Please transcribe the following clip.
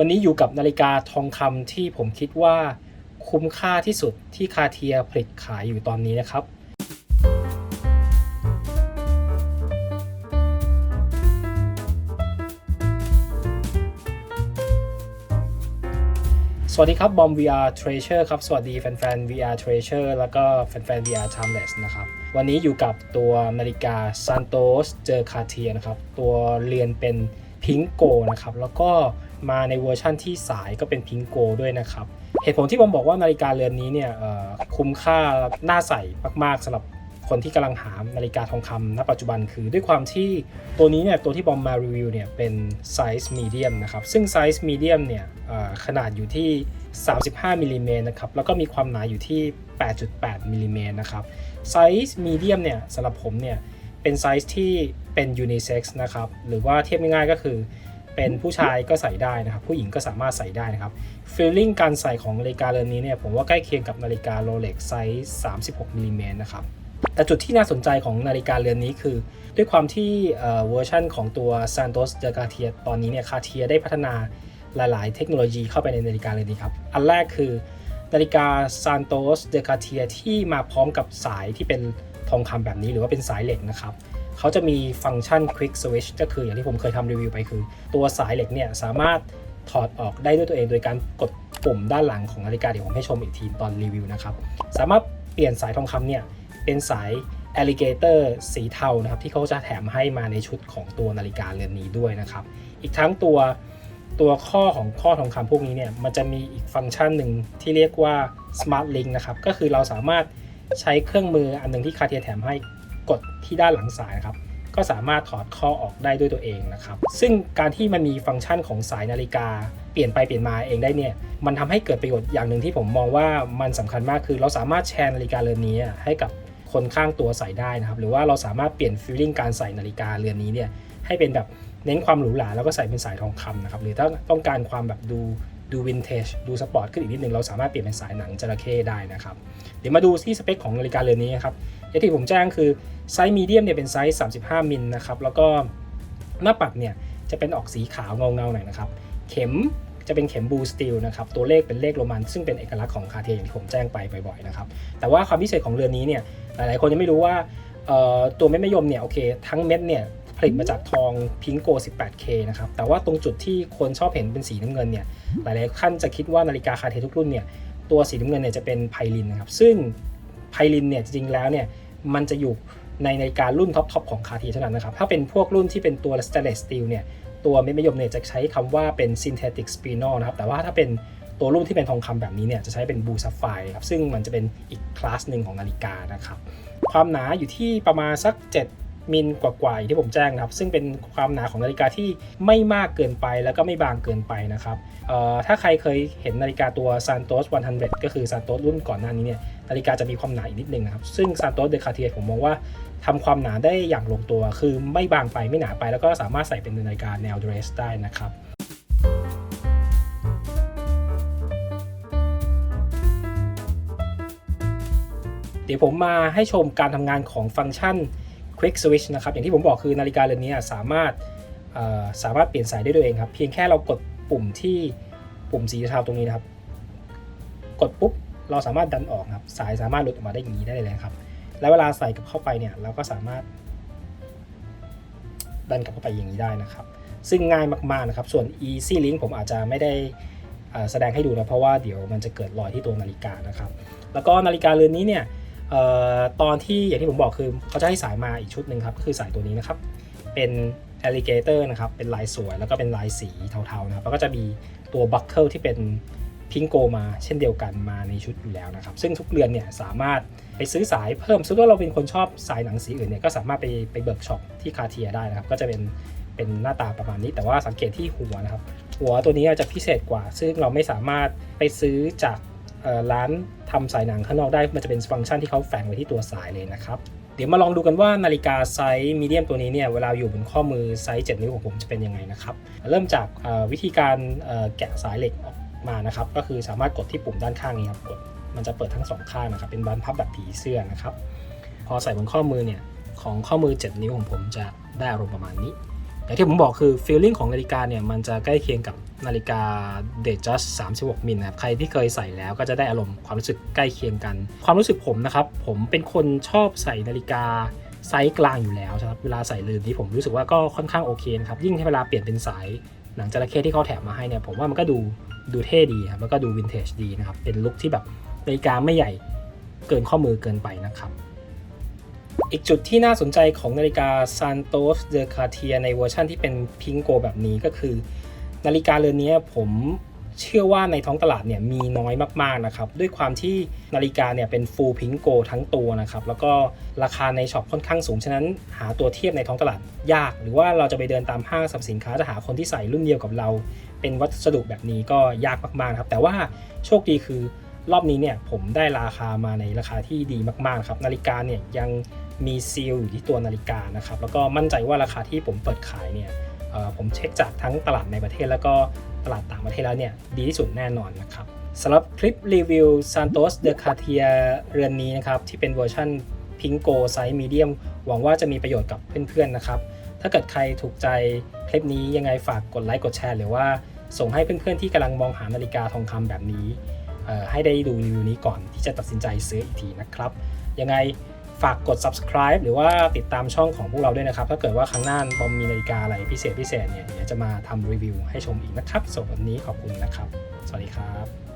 วันนี้อยู่กับนาฬิกาทองคำที่ผมคิดว่าคุ้มค่าที่สุดที่คาเทียผลิตขายอยู่ตอนนี้นะครับ สวัสดีครับ บอม VR Treasure ครับ สวัสดีแฟนๆ VR Treasure แล้วก็แฟนๆ VR Timeless นะครับ วันนี้อยู่กับตัวนาฬิกา Santos เจอ Cartier นะครับ ตัวเรียนเป็นพิงโกนะครับ แล้วก็ มาในเวอร์ชั่นที่สายก็เป็นพิงโกด้วยนะครับ เหตุผลที่ผมบอกว่านาฬิกาเรือนนี้เนี่ยคุ้มค่าน่าใส่มากๆสำหรับคนที่กำลังหานาฬิกาทองคำณปัจจุบันคือด้วยความที่ตัวนี้เนี่ยตัวที่บอมมารีวิวเนี่ยเป็นไซส์มีเดียมนะครับ ซึ่งไซส์มีเดียมเนี่ยขนาดอยู่ที่ 35มิลลิเมตรนะครับแล้วก็มีความหนาอยู่ที่ 8.8มิลลิเมตรนะครับไซส์มีเดียมเนี่ยสำหรับผมเนี่ยเป็นไซส์ที่เป็นยูนิเซ็กซ์นะครับหรือว่าเทียบง่ายๆก็คือ เป็นผู้ชายก็ใส่ได้นะครับ ผู้หญิงก็สามารถใส่ได้นะครับฟีลลิ่งการใส่ของนาฬิกาเรือนนี้เนี่ยผมว่าใกล้เคียงกับนาฬิกาโรเล็กไซส์ 36มิลลิเมตรนะครับแต่จุดที่น่าสนใจของนาฬิกาเรือนนี้คือ ด้วยความที่เวอร์ชันของตัว Santos de Cartier ตอนนี้เนี่ย Cartier ได้พัฒนาหลาย ๆ เทคโนโลยีเข้าไปในนาฬิกาเรือนนี้ครับ อันแรกคือนาฬิกา Santos de Cartier ที่มาพร้อมกับสายที่เป็นทองคำแบบนี้หรือว่าเป็นสายเหล็กนะครับ เขาจะมีฟังก์ชัน Quick Switch ก็คืออย่างที่ผมเคยทำรีวิวไปคือ ตัวสายเหล็กเนี่ยสามารถถอดออกได้ด้วยตัวเอง โดยการกดปุ่มด้านหลังของนาฬิกาเดี๋ยวผมให้ชมอีกทีตอนรีวิวนะครับ สามารถเปลี่ยนสายทองคำเนี่ยเป็นสาย alligator สีเทานะครับที่เขาจะแถมให้มาในชุดของตัวนาฬิกาเรือนนี้ด้วยนะครับ อีกทั้งตัวตัวข้อของข้อทองคำพวกนี้เนี่ยมันจะมีอีกฟังก์ชันหนึ่งที่เรียกว่า smart link นะครับก็คือเราสามารถใช้เครื่องมืออันหนึงที่คาเทียแถมให้ กดที่ด้านหลังสายนะครับก็สามารถถอดข้อออกได้ด้วยตัวเองนะครับ ซึ่งการที่มันมีฟังก์ชันของสายนาฬิกา เปลี่ยนไปเปลี่ยนมาเองได้เนี่ย มันทำให้เกิดประโยชน์อย่างหนึ่งที่ผมมองว่ามันสำคัญมากคือ เราสามารถแชร์นาฬิกาเรือนนี้ให้กับคนข้างตัวใส่ได้นะครับ หรือว่าเราสามารถเปลี่ยนฟีลลิ่งการใส่นาฬิกาเรือนนี้เนี่ยให้เป็นแบบเน้นความหรูหราแล้วก็ใส่เป็นสายทองคำนะครับ หรือถ้าต้องการความแบบดู ดูวินเทจดูสปอร์ตขึ้นอีกนิดนึงเราสามารถเปลี่ยนเป็นสายหนังจระเข้ได้นะครับ เดี๋ยวมาดูที่สเปคของนาฬิกาเรือนนี้ครับอย่างที่ผมแจ้งคือไซส์มีเดียมเนี่ยเป็นไซส์ 35 มิลนะครับแล้วก็หน้าปัดเนี่ยจะเป็นออกสีขาวเงาๆหน่อยนะครับ เข็มจะเป็นเข็มบูสตีลนะครับตัวเลขเป็นเลขโรมัน ซึ่งเป็นเอกลักษณ์ของคาเทียอย่างที่ผมแจ้งไปบ่อยๆนะครับแต่ว่าความพิเศษของเรือนนี้เนี่ยหลายๆคนยังไม่รู้ว่าตัวเม็ดมะยมเนี่ยโอเคทั้งเม็ดเนี่ย ผลิตมาจากทองพิงโก 18K นะครับ แต่ว่าตรงจุดที่คนชอบเห็นเป็นสีน้ำเงินเนี่ย หลายๆท่านจะคิดว่านาฬิกาคาเททุกรุ่นเนี่ย ตัวสีน้ำเงินเนี่ยจะเป็นไพลินนะครับ ซึ่งไพลินเนี่ยจริงๆแล้วเนี่ย มันจะอยู่ในนาฬิการุ่นท็อปๆของคาเทเท่านั้นนะครับ ถ้าเป็นพวกรุ่นที่เป็นตัว stainless steel เนี่ย ตัวเม็ดมะยมเนี่ยจะใช้คำว่าเป็น synthetic spinel นะครับ แต่ว่าถ้าเป็นตัวรุ่นที่เป็นทองคำแบบนี้เนี่ยจะใช้เป็น blue sapphire ครับ ซึ่งมันจะเป็นอีกคลาสหนึ่งของนาฬิกานะครับ ความหนาอยู่ที่ประมาณสัก 7 มิลกว่าๆอย่างที่ผมแจ้งนะครับ ซึ่งเป็นความหนาของนาฬิกาที่ไม่มากเกินไปแล้วก็ไม่บางเกินไปนะครับถ้าใครเคยเห็นนาฬิกาตัว Santos 100 ก็คือ Santos รุ่นก่อนหน้านี้เนี่ยนาฬิกาจะมีความหนาอีกนิดนึงนะครับ ซึ่ง Santos de Cartier ผมมองว่าทำความหนาได้อย่างลงตัว คือไม่บางไปไม่หนาไป แล้วก็สามารถใส่เป็นนาฬิกาแนว dress ได้นะครับเดี๋ยวผมมาให้ชมการทำงานของฟังก์ชัน Quick Switch นะครับ อย่างที่ผมบอกคือนาฬิกาเรือนนี้สามารถสามารถเปลี่ยนสายได้ด้วยเองครับ เพียงแค่เรากดปุ่มที่ปุ่มสีเทาตรงนี้นะครับ กดปุ๊บเราสามารถดันออกครับ สายสามารถหลุดออกมาได้อย่างนี้ได้เลยครับ แล้วเวลาใส่กับเข้าไปเนี่ยเราก็สามารถ ดันกลับเข้าไปอย่างนี้ได้นะครับ ซึ่งง่ายมากๆนะครับ ส่วน Easy Link ผมอาจจะไม่ได้แสดงให้ดูนะเพราะว่าเดี๋ยวมันจะเกิดรอยที่ตัวนาฬิกานะครับ แล้วก็นาฬิกาเรือนนี้เนี่ย ตอนที่อย่างที่ผมบอกคือเขาจะให้สายมาอีกชุดหนึ่งครับ คือสายตัวนี้นะครับ เป็น alligator นะครับ เป็นลายสวยแล้วก็เป็นลายสีเทาๆนะครับ แล้วก็จะมีตัว buckle ที่เป็นพิงโกมาเช่นเดียวกันมาในชุดอยู่แล้วนะครับ ซึ่งทุกเรือนเนี่ยสามารถไปซื้อสายเพิ่มสมมติว่าเราเป็นคนชอบสายหนังสีอื่นเนี่ยก็สามารถไปไปเบิร์กช็อปที่คาเทียได้นะครับ ก็จะเป็นเป็นหน้าตาประมาณนี้ แต่ว่าสังเกตที่หัวนะครับ หัวตัวนี้จะพิเศษกว่า ซึ่งเราไม่สามารถไปซื้อจากร้าน ทำสายหนังข้างนอกได้มันจะเป็นฟังก์ชันที่เขาแฝงไว้ที่ตัวสายเลยนะครับเดี๋ยวมาลองดูกันว่านาฬิกาไซส์มีเดียมตัวนี้เนี่ยเวลาอยู่บนข้อมือไซส์ 7 นิ้วของผมจะเป็นยังไงนะครับ เริ่มจากวิธีการแกะสายเหล็กออกมานะครับ ก็คือสามารถกดที่ปุ่มด้านข้างนี้ครับกดมันจะเปิดทั้งสองข้างนะครับ เป็นบานพับแบบผีเสื้อนะครับ พอใส่บนข้อมือเนี่ยของข้อมือ 7 นิ้วของผมจะได้อารมณ์ประมาณนี้ อย่างที่ผมบอกคือฟีลลิ่งของนาฬิกาเนี่ยมันจะใกล้เคียงกับนาฬิกา d a t Just 36 มิลนะครับ ใครที่เคยใส่แล้วก็จะได้อารมณ์ความรู้สึกใกล้เคียงกัน ความรู้สึกผมนะครับ ผมเป็นคนชอบใส่นาฬิกาไซส์กลางอยู่แล้วครับเวลาใส่เรือนนี้ผมรู้สึกว่าก็ค่อนข้างโอเคนะครับ ยิ่งเวลาเปลี่ยนเป็นสายหนังจระเข้ที่เขาแถมมาให้เนี่ยผมว่ามันก็ดูดูเท่ดีครับแล้วก็ดูวินเทจดีนะครับ เป็นลุคที่แบบนาฬิกาไม่ใหญ่เกินข้อมือเกินไปนะครับ อีกจุดที่น่าสนใจของนาฬิกา Santos de Cartier ในเวอร์ชันที่เป็นพิงโกแบบนี้ก็คือ นาฬิกาเรือนนี้ผมเชื่อว่าในท้องตลาดเนี่ยมีน้อยมากๆนะครับ ด้วยความที่นาฬิกาเนี่ยเป็น full pink gold ทั้งตัวนะครับ แล้วก็ราคาในช็อปค่อนข้างสูง ฉะนั้นหาตัวเทียบในท้องตลาดยาก หรือว่าเราจะไปเดินตามห้างสรรพสินค้าจะหาคนที่ใส่รุ่นเดียวกับเรา เป็นวัสดุแบบนี้ก็ยากมากๆนะครับ แต่ว่าโชคดีคือรอบนี้เนี่ยผมได้ราคามาในราคาที่ดีมากๆครับ นาฬิกาเนี่ยยัง มีซีลอยู่ที่ตัวนาฬิกานะครับ แล้วก็มั่นใจว่าราคาที่ผมเปิดขายเนี่ยผมเช็คจากทั้งตลาดในประเทศแล้วก็ตลาดต่างประเทศแล้วเนี่ยดีที่สุดแน่นอนนะครับสำหรับคลิปรีวิว Santos de Cartier เรือนนี้นะครับที่เป็นเวอร์ชัน Pink Go ไซส์มีเดียมหวังว่าจะมีประโยชน์กับเพื่อนๆนะครับ ถ้าเกิดใครถูกใจคลิปนี้ยังไงฝากกดไลค์กดแชร์หรือว่าส่งให้เพื่อนๆที่กำลังมองหานาฬิกาทองคำแบบนี้ ให้ได้ดูรีวิวนี้ก่อนที่จะตัดสินใจซื้ออีกทีนะครับ ยังไง ฝากกด subscribe หรือว่าติดตามช่องของพวกเราด้วยนะครับ ถ้าเกิดว่าครั้งหน้าบอมมีนาฬิกาอะไรพิเศษพิเศษเนี่ยเดี๋ยวจะมาทำรีวิวให้ชมอีกนะครับสำหรับวันนี้ขอบคุณนะครับ สวัสดีครับ